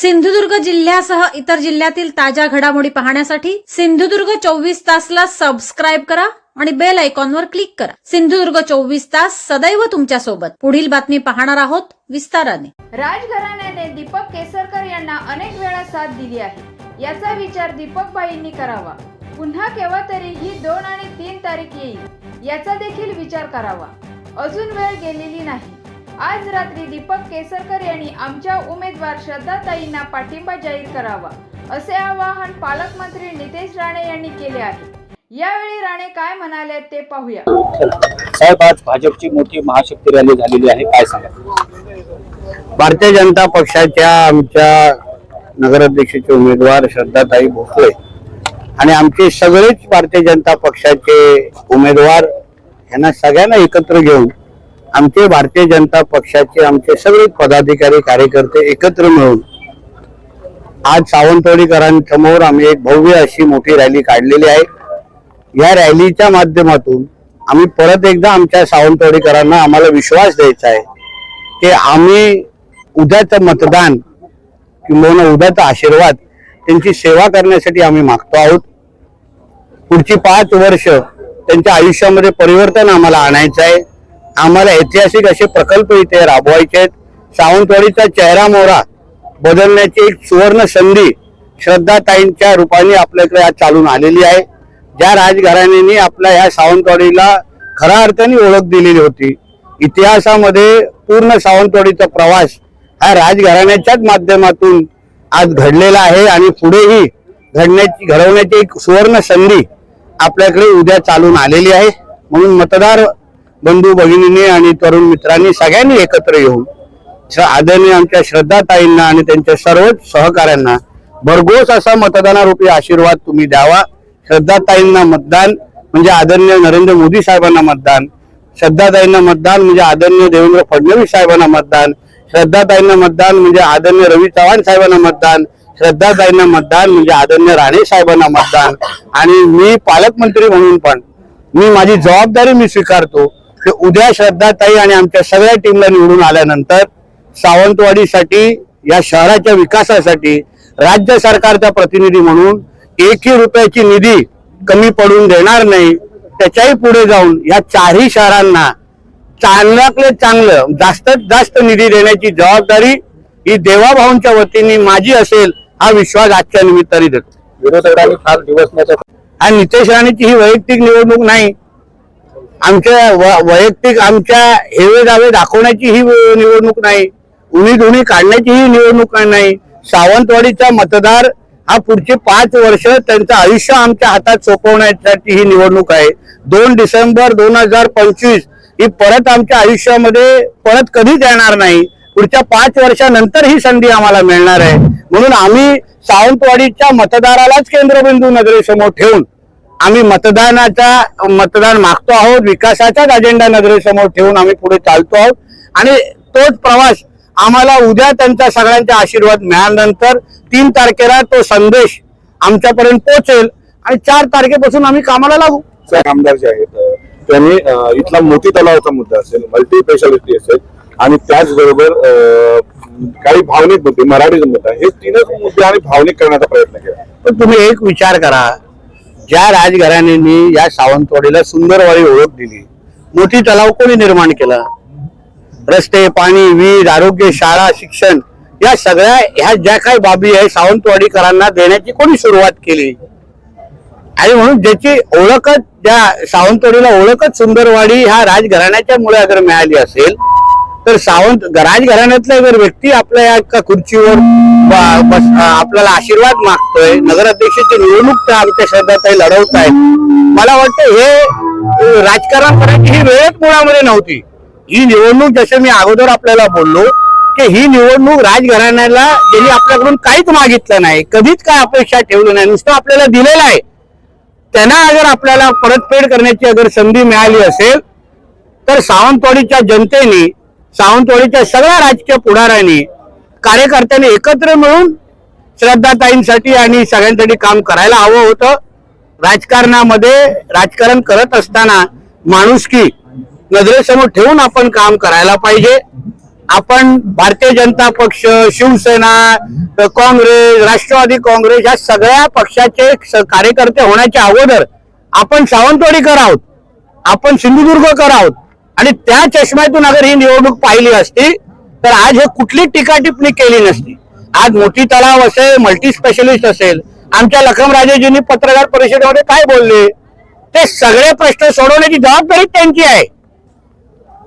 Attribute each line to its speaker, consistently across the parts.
Speaker 1: सिंधुदुर्ग जिल्ह्यासह इतर जिल्ह्यातील ताज्या घडामोडी पाहण्यासाठी सिंधुदुर्ग चोवीस तासला सबस्क्राईब करा आणि बेल आयकॉनवर क्लिक करा. सिंधुदुर्ग चोवीस तास सदैव तुमच्यासोबत. पुढील बातमी पाहणार आहोत विस्ताराने.
Speaker 2: राजघराण्याने दीपक केसरकर यांना अनेक वेळा साथ दिली आहे. याचा विचार दीपक बाईंनी करावा. पुन्हा केव्हा तरी ही दोन आणि तीन तारीख येईल याचा देखील विचार करावा. अजून वेळ गेलेली नाही. आज रात्री दीपक केसरकर यांनी आमच्या उमेदवार श्रद्धाताईंना पाठिंबा जाहीर करावा असे आवाहन पालकमंत्री नितेश राणे यांनी केले आहे. यावेळी राणे काय म्हणाले ते पाहूया.
Speaker 3: साहेब आज भाजपची मोठी महाशक्ती रॅली झालेली आहे. काय सांगा
Speaker 4: भारतीय जनता पक्षाच्या आमच्या नगराध्यक्षाचे उमेदवार श्रद्धाताई भोसले आणि आमचे सगळेच भारतीय जनता पक्षाचे उमेदवार यांना सगळ्यांना एकत्र घेऊन आमचे भारतीय जनता पक्षाचे आमचे सगळे पदाधिकारी कार्यकर्ते एकत्र मिळून आज सावंतवाडीकरांसमोर आम्ही एक भव्य अशी मोठी रॅली काढलेली आहे. या रॅलीच्या माध्यमातून आम्ही परत एकदा आमच्या सावंतवाडीकरांना आम्हाला विश्वास द्यायचा आहे की आम्ही उद्याचं मतदान किंवा उद्याचा आशीर्वाद त्यांची सेवा करण्यासाठी आम्ही मागतो आहोत. पुढची पाच वर्ष त्यांच्या आयुष्यामध्ये परिवर्तन आम्हाला आणायचं आहे. आम्हाला ऐतिहासिक असे प्रकल्प इथे राबवायचे आहेत. सावंतवाडीचा चेहरा मोहरा बदलण्याची एक सुवर्ण संधी श्रद्धाताईंच्या रूपाने आपल्याकडे आज चालून आलेली आहे. ज्या राजघराण्याने आपल्या ह्या सावंतवाडीला खऱ्या अर्थाने ओळख दिलेली होती. इतिहासामध्ये पूर्ण सावंतवाडीचा प्रवास हा राजघराण्याच्याच माध्यमातून आज घडलेला आहे आणि पुढेही घडण्याची घडवण्याची एक सुवर्ण संधी आपल्याकडे उद्या चालून आलेली आहे. म्हणून मतदार बंधू भगिनींनी आणि तरुण मित्रांनी सगळ्यांनी एकत्र येऊन आदरणीय आमच्या श्रद्धाताईंना आणि त्यांच्या सर्वच सहकाऱ्यांना भरघोस असा मतदानारूपी आशीर्वाद तुम्ही द्यावा. श्रद्धाताईंना मतदान म्हणजे आदरणीय नरेंद्र मोदी साहेबांना मतदान श्रद्धाताईंना मतदान म्हणजे आदरणीय देवेंद्र फडणवीस साहेबांना मतदान श्रद्धाताईंना मतदान म्हणजे आदरणीय रवी चव्हाण साहेबांना मतदान श्रद्धाताईंना मतदान म्हणजे आदरणीय राणे साहेबांना मतदान. आणि मी पालकमंत्री म्हणून पण मी माझी जबाबदारी मी स्वीकारतो. की उद्या श्रद्धाताई आणि आमच्या सगळ्या टीमला निवडून आल्यानंतर सावंतवाडीसाठी या शहराच्या विकासासाठी राज्य सरकारचा प्रतिनिधी म्हणून एकही रुपयाची निधी कमी पडून देणार नाही. त्याच्याही पुढे जाऊन या चारही शहरांना चांगल्यातले चांगलं जास्तीत जास्त निधी देण्याची जबाबदारी ही देवाभाऊंच्या वतीने माझी असेल हा विश्वास आजच्या निमित्ताने देतो.
Speaker 3: विरोधकांनी फार दिवस
Speaker 4: आणि नितेश राणेची ही वैयक्तिक निवडणूक नाही आमच्या व- वैयक्तिक आमच्या हेवे दावे दाखवण्याची ही निवडणूक नाही. उणी धुणी काढण्याची ही निवडणूक नाही. सावंतवाडीचा मतदार हा पुढचे पाच वर्ष त्यांचं आयुष्य आमच्या हातात सोपवण्यासाठी ही निवडणूक आहे. दोन डिसेंबर दोन हजार पंचवीस ही परत आमच्या आयुष्यामध्ये परत कधीच येणार नाही. पुढच्या पाच वर्षानंतर ही संधी आम्हाला मिळणार आहे. म्हणून आम्ही सावंतवाडीच्या मतदारालाच केंद्रबिंदू नजरेसमोर ठेवून आम्ही मतदानाचा मतदान मागतो आहोत विकासाचाच अजेंडा नजरेसमोर ठेवून आम्ही पुढे चालतो आहोत. आणि तोच प्रवास आम्हाला उद्या त्यांचा सगळ्यांचा आशीर्वाद मिळाल्यानंतर तीन तारखेला तो संदेश आमच्यापर्यंत पोहोचेल. आणि चार तारखेपासून आम्ही कामाला लागू.
Speaker 5: आमदार जे आहेत त्यांनी इथला मोती तलावाचा मुद्दा असेल मल्टी स्पेशालिटी असेल आणि त्याचबरोबर काही भावनिक मुद्दे मराठी मुद्दा हे तीनच मुद्दे आम्ही भावनिक करण्याचा प्रयत्न केला.
Speaker 4: पण तुम्ही एक विचार करा. ज्या राजघराण्यांनी या सावंतवाडीला सुंदरवाडी ओळख दिली मोठी तलाव कोणी निर्माण केला? रस्ते पाणी वीज आरोग्य शाळा शिक्षण या सगळ्या ह्या ज्या काही बाबी आहे सावंतवाडीकरांना देण्याची कोणी सुरुवात केली? आणि म्हणून ज्याची ओळखच ज्या सावंतवाडीला ओळखच सुंदरवाडी ह्या राजघराण्याच्या मुळे अगर मिळाली असेल तर सावंत राजघराण्यातला जर व्यक्ती आपल्या या एका खुर्चीवर आपल्याला आशीर्वाद मागतोय नगराध्यक्षाची निवडणूक त्या आमच्या श्रद्धाताई लढवत आहेत मला वाटतं हे राजकारण करायची ही वेळच मुळामध्ये नव्हती. ही निवडणूक जसं मी अगोदर आपल्याला बोललो की ही निवडणूक राजघराण्याला ज्यांनी आपल्याकडून काहीच मागितलं नाही कधीच काय अपेक्षा ठेवली नाही नुसतं आपल्याला दिलेलं आहे. त्यांना अगर आपल्याला परतफेड करण्याची अगर संधी मिळाली असेल तर सावंतवाडीच्या जनतेने सावंतवाडीच्या सगळ्या राजकीय पुढाऱ्यांनी कार्यकर्त्यांनी एकत्र मिळून श्रद्धाताईंसाठी आणि सगळ्यांसाठी काम करायला हवं होतं. राजकारणामध्ये राजकारण करत असताना माणुसकी नजरेसमोर ठेवून आपण काम करायला पाहिजे. आपण भारतीय जनता पक्ष शिवसेना काँग्रेस राष्ट्रवादी काँग्रेस या सगळ्या पक्षाचे स- कार्यकर्ते होण्याच्या अगोदर आपण सावंतवाडीकर आहोत. आपण सिंधुदुर्गकर आहोत. आणि त्या चष्म्यातून अगर ही निवडणूक पाहिली असती तर आज हे कुठली टीका टिप्पणी केली नसती. आज मोठी तलाव असेल मल्टी स्पेशलिस्ट असेल आमच्या लखमराजेजींनी पत्रकार परिषदेमध्ये काय बोलले? ते सगळे प्रश्न सोडवण्याची जबाबदारी त्यांची आहे.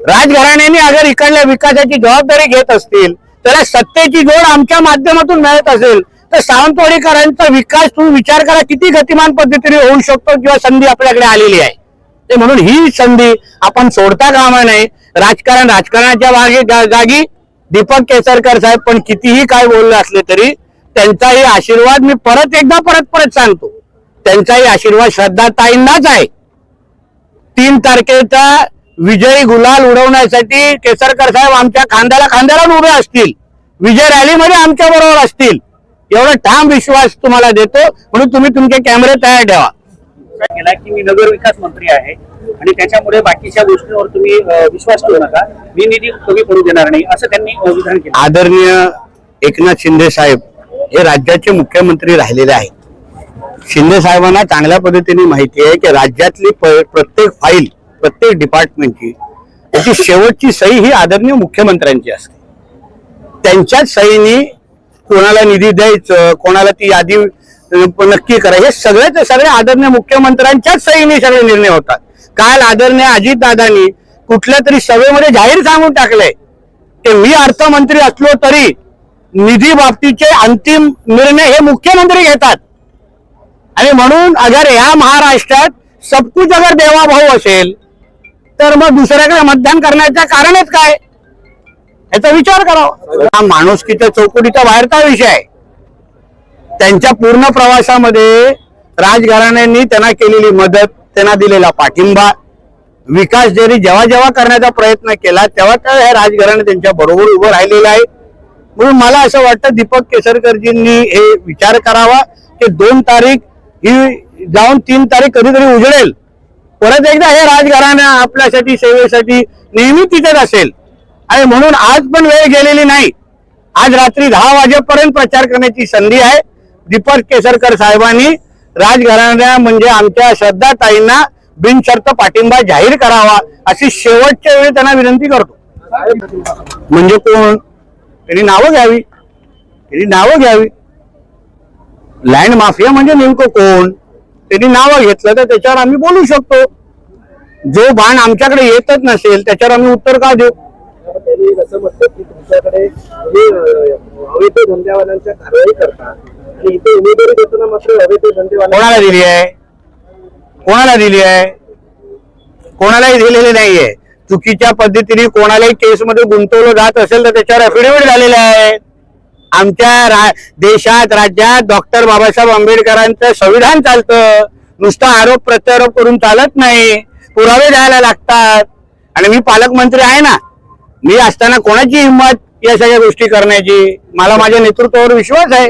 Speaker 4: राजघराण्याने अगर इकडल्या विकासाची जबाबदारी घेत असतील त्याला सत्तेची जोड आमच्या माध्यमातून मिळत असेल तर सावंतवाडीकरांचा विकास तुम्ही विचार करा किती गतिमान पद्धतीने होऊ शकतो किंवा संधी आपल्याकडे आलेली आहे. ते म्हणून ही संधी आपण सोडता कामा नये. राजकारण राजकारणाच्या मागे जागी दीपक केसरकर साहेब पण कितीही काय बोलले असले तरी त्यांचाही आशीर्वाद मी परत एकदा परत परत सांगतो. त्यांचाही आशीर्वाद श्रद्धाताईंनाच आहे. तीन तारखेचा विजयी गुलाल उडवण्यासाठी केसरकर साहेब आमच्या खांद्याला खांद्याला उभे असतील. विजय रॅलीमध्ये आमच्या बरोबर असतील. एवढा ठाम विश्वास तुम्हाला देतो. म्हणून तुम्ही तुमचे कॅमेरे तयार ठेवा.
Speaker 3: केला की मी नगर विकास मंत्री आहे आणि त्याच्यामुळे बाकीच्या गोष्टींवर तुम्ही विश्वास ठेवू नका. मी निधी कमी पडू देणार नाही असं त्यांनी विधान केलं.
Speaker 4: आदरणीय एकनाथ शिंदे साहेब हे राज्याचे मुख्यमंत्री राहिलेले आहेत. शिंदे साहेबांना चांगल्या पद्धतीने माहिती आहे की राज्यातली प्रत्येक फाईल प्रत्येक डिपार्टमेंटची त्याची शेवटची सही ही आदरणीय मुख्यमंत्र्यांची असते. त्यांच्याच सहीनी कोणाला निधी द्यायचं कोणाला ती यादी नक्की करा. हे सगळेच सगळे आदरणीय मुख्यमंत्र्यांच्याच सहीने सगळे निर्णय होतात. काल आदरणीय अजितदादांनी कुठल्या तरी सभेमध्ये जाहीर सांगून टाकलंय की मी अर्थमंत्री असलो तरी निधी बाबतीचे अंतिम निर्णय हे मुख्यमंत्री घेतात. आणि म्हणून अगर या महाराष्ट्रात सबकुच अगर देवाभाऊ असेल तर मग दुसऱ्याकडे मतदान करण्याचं कारणच काय? याचा विचार करावा. हा माणुसकीच्या चौकटीचा बाहेरचा विषय आहे. त्यांच्या पूर्ण प्रवासामध्ये राजघराण्यांनी त्यांना केलेली मदत त्यांना दिलेला पाठिंबा विकास जरी जेव्हा जेव्हा करण्याचा प्रयत्न केला तेव्हा तेव्हा हे राजघराणे त्यांच्या बरोबर उभं राहिलेलं आहे. म्हणून मला असं वाटतं दीपक केसरकरजींनी हे विचार करावा की दोन तारीख ही जाऊन तीन तारीख कधीतरी उजळेल परत एकदा हे राजघराणं आपल्यासाठी सेवेसाठी नेहमी तिथेच असेल. आणि म्हणून आज पण वेळ गेलेली नाही. आज रात्री दहा वाजेपर्यंत प्रचार करण्याची संधी आहे. दीपक केसरकर साहेबांनी राजघराण्या म्हणजे आमच्या श्रद्धाताईंना बिनशर्त पाठिंबा जाहीर करावा अशी शेवटच्या वेळी त्यांना विनंती करतो. म्हणजे कोण? त्यांनी नावं घ्यावी. त्यांनी नावं घ्यावी. लँड माफिया म्हणजे नेमकं कोण? त्यांनी नावं घेतलं तर त्याच्यावर आम्ही बोलू शकतो. जो बाण आमच्याकडे येतच नसेल त्याच्यावर आम्ही उत्तर का देऊ?
Speaker 6: असं म्हटलं की तुमच्याकडे धंद्यावाल्यांच्या कारवाई करता
Speaker 4: कोणाला दिली आहे? कोणाला दिली आहे? कोणालाही दिलेली नाहीये. चुकीच्या पद्धतीने कोणालाही केसमध्ये गुंतवलं जात असेल तर त्याच्यावर अफिडेव्हिट झालेले आहे. आमच्या रा- देशात राज्यात डॉक्टर बाबासाहेब आंबेडकरांचं संविधान चालतं. नुसतं आरोप प्रत्यारोप करून चालत नाही. पुरावे द्यायला लागतात. आणि मी पालकमंत्री आहे ना. मी असताना कोणाची हिंमत या सगळ्या गोष्टी करण्याची. मला माझ्या नेतृत्वावर विश्वास आहे.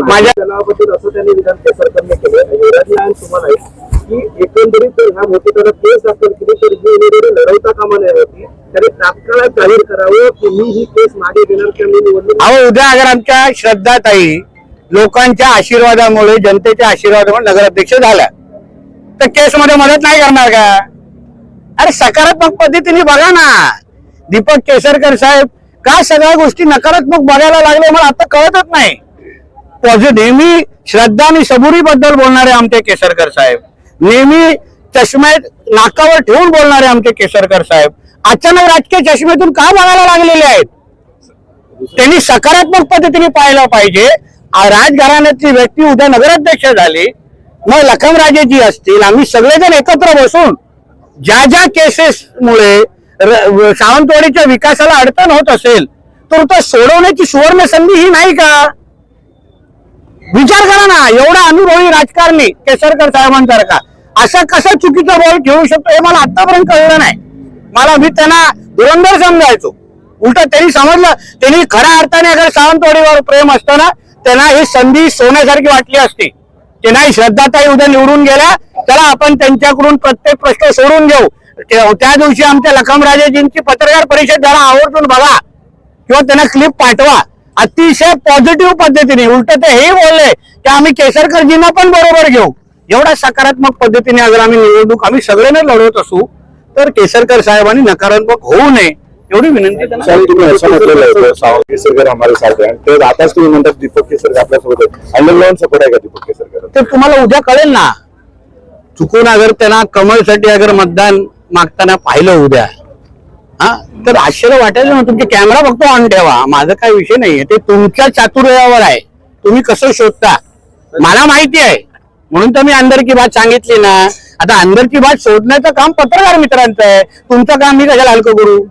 Speaker 4: माझ्या
Speaker 6: जनाबद्दल असं त्यांनी विधान ते सरकारने केलं एवढ्याच लहान तुम्हाला आहे की एकंदरीत ह्या केस तर लढवता कामा नये होती त्याने तात्काळ जाहीर करावं. की मी ही केस मागे घेणार किंवा मी निवडणूक
Speaker 4: अहो उद्या अगर आमच्या श्रद्धाताई लोकांच्या आशीर्वादामुळे जनतेच्या आशीर्वादामुळे नगराध्यक्ष झाल्या. तर केसमध्ये मदत नाही करणार का? अरे सकारात्मक पद्धतीने बघा ना. दीपक केसरकर साहेब का सगळ्या गोष्टी नकारात्मक बघायला लागले मला आता कळतच नाही. पॉझिटिव्ह नेहमी श्रद्धा आणि सबुरी बद्दल बोलणारे आमचे केसरकर साहेब. नेहमी चष्म्यात नाकावर ठेवून बोलणारे आमचे केसरकर साहेब. अचानक राजकीय चष्म्यातून का बघायला लागलेले आहेत? त्यांनी सकारात्मक पद्धतीने पाहायला पाहिजे. राजघराण्यातली व्यक्ती उद्या नगराध्यक्ष झाली. मग लखमराजेजी असतील. आम्ही सगळेजण एकत्र बसून ज्या ज्या केसेस मुळे सावंतवाडीच्या विकासाला अडचण होत असेल तर तो सोडवण्याची सुवर्ण संधी ही नाही का? विचार करा ना एवढा अनुभवी राजकारणी केसरकर साहेबांसारखा असा कसा चुकीचा बॉल ठेवू शकतो हे मला आतापर्यंत कळलं नाही. मला मी त्यांना धुरंधर समजायचो. उलट त्यांनी समजलं त्यांनी खऱ्या अर्थाने अगर सावंतवाडीवर प्रेम असताना त्यांना ही संधी सोन्यासारखी वाटली असती. की नाही श्रद्धाताई उद्या निवडून गेल्या चला आपण त्यांच्याकडून प्रत्येक प्रश्न सोडून घेऊ. त्या दिवशी आमच्या लखमराजेजींची पत्रकार परिषद जरा आवर्जून बघा. किंवा त्यांना क्लिप पाठवा. अतिशय पॉझिटिव्ह पद्धतीने उलट ते हे बोलले की आम्ही केसरकरजींना पण बरोबर घेऊ. एवढ्या सकारात्मक पद्धतीने अगर आम्ही निवडणूक आम्ही सगळ्यांना लढवत असू तर केसरकर साहेबांनी नकारात्मक होऊ नये एवढी विनंती
Speaker 5: तुम्ही असं म्हटलेलं होतं केसरकर आम्हाला साथ आहे आणि ते आताच तुम्ही म्हणतात दीपक केसरकर आपल्यासोबत अंडरग्राऊंड सपोर्ट आहे का दीपक केसरकर?
Speaker 4: ते तुम्हाला उद्या कळेल ना. चुकून अगर त्यांना कमलसाठी अगर मतदान मागताना पाहिलं उद्या. हा? तर आश्चर्य वाटेल ना तुमचे कॅमेरा फक्त ऑन ठेवा. माझा काही विषय नाहीये. ते तुमच्या चातुर्यावर आहे. तुम्ही कसं शोधता? मला माहिती आहे. म्हणून तर मी अंदर की बात सांगितली ना. आता अंदर की बात शोधण्याचं काम पत्रकार मित्रांचं आहे. तुमचं काम मी कशाला हलकं करू?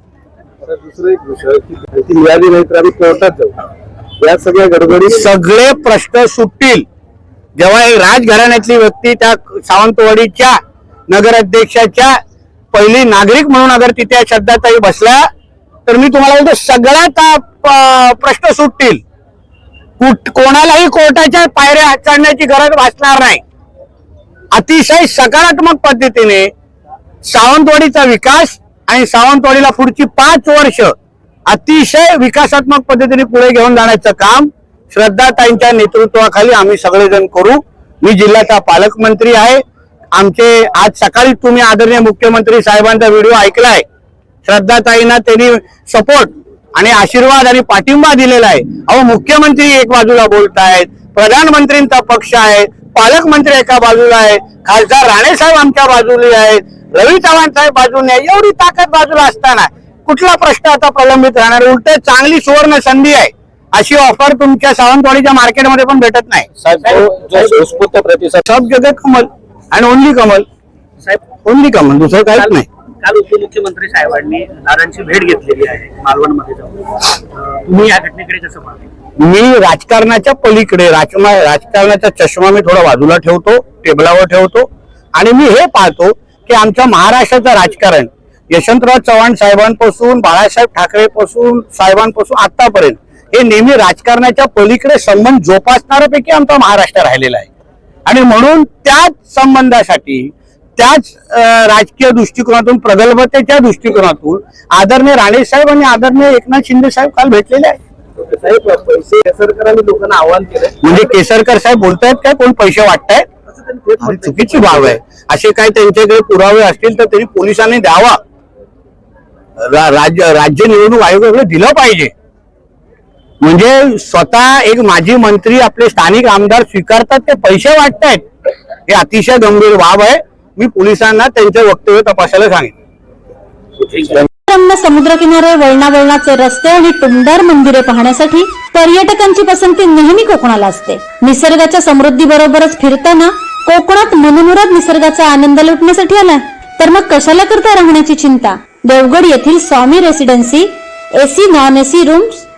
Speaker 6: आता दुसरं एक विषय की माहिती मिळाली नाही तर आम्ही कोर्टात जाऊ. या सगळ्या गडबडी
Speaker 4: सगळे प्रश्न सुटतील. जेव्हा एक राजघराण्यातली व्यक्ती त्या सावंतवाडीच्या नगराध्यक्षाच्या पहिली नागरिक म्हणून अगर तिथे श्रद्धाताई बसल्या तर मी तुम्हाला बोलतो सगळ्यात प्रश्न सुटतील. कुठ कोणालाही कोर्टाच्या पायऱ्या चढण्याची गरज भासणार नाही. अतिशय सकारात्मक पद्धतीने सावंतवाडीचा विकास आणि सावंतवाडीला पुढची पाच वर्ष अतिशय विकासात्मक पद्धतीने पुढे घेऊन जाण्याचं काम श्रद्धाताईंच्या नेतृत्वाखाली आम्ही सगळेजण करू. मी जिल्ह्याचा पालकमंत्री आहे. आमचे आज सकाळी तुम्ही आदरणीय मुख्यमंत्री साहेबांचा व्हिडिओ ऐकलाय. श्रद्धाताईंना त्यांनी सपोर्ट आणि आशीर्वाद आणि पाठिंबा दिलेला आहे. अहो मुख्यमंत्री एक बाजूला बोलतायत प्रधानमंत्रींचा पक्ष आहे पालकमंत्री एका बाजूला आहे खासदार राणे साहेब आमच्या बाजूला आहेत रवी चव्हाण साहेब बाजूने आहे एवढी ताकद बाजूला असताना कुठला प्रश्न आता प्रलंबित राहणार उलट चांगली सुवर्ण संधी आहे. अशी ऑफर तुमच्या सावंतवाडीच्या मार्केटमध्ये पण भेटत नाही. सब जगह कमल. अँड ओनली कमल
Speaker 3: साहेब
Speaker 4: ओनली कमल दुसरं काहीच नाही.
Speaker 3: काल उपमुख्यमंत्री साहेबांनी दादांची भेट घेतलेली आहे मालवणमध्ये जाऊन. तुम्ही या घटनेकडे कसं पाहता?
Speaker 4: मी राजकारणाच्या पलीकडे राजमा राजकारणाचा चष्मा मी थोडा बाजूला ठेवतो टेबलावर ठेवतो आणि मी हे पाहतो की आमच्या महाराष्ट्राचं राजकारण यशवंतराव चव्हाण साहेबांपासून बाळासाहेब ठाकरे पासून साहेबांपासून आतापर्यंत हे नेहमी राजकारणाच्या पलीकडे संबंध जोपासणाऱ्यापैकी आमचा महाराष्ट्र राहिलेला आहे. आणि म्हणून त्याच संबंधासाठी त्याच राजकीय दृष्टिकोनातून प्रगल्भतेच्या दृष्टिकोनातून आदरणीय राणे साहेब आणि आदरणीय एकनाथ शिंदे साहेब काल भेटलेले आहेत.
Speaker 6: लोकांना आव्हान
Speaker 4: म्हणजे केसरकर साहेब बोलतायत काय? कोण पैसे वाटतायत. चुकीची बाब आहे. असे काही त्यांच्याकडे पुरावे असतील तर त्यांनी पोलिसांनी द्यावा. राज्य निवडणूक आयोगाकडे दिलं पाहिजे. म्हणजे स्वतः एक माजी मंत्री आपले स्थानिक आमदार स्वीकारतात ते पैसे वाटतायत. हे अतिशय गंभीर बाब आहे. मी पोलिसांना त्यांचे वक्तव्य तपासायला सांगितलं.
Speaker 1: समुद्रकिनारे वळणा वळणाचे रस्ते आणि टुमदार मंदिरे पाहण्यासाठी पर्यटकांची पसंती नेहमी कोकणाला असते. निसर्गाच्या समृद्धी बरोबरच फिरताना कोकणात मनमुराद निसर्गाचा आनंद लुटण्यासाठी आलाय. तर मग कशाला करता राहण्याची चिंता? देवगड येथील Swami residency AC non AC rooms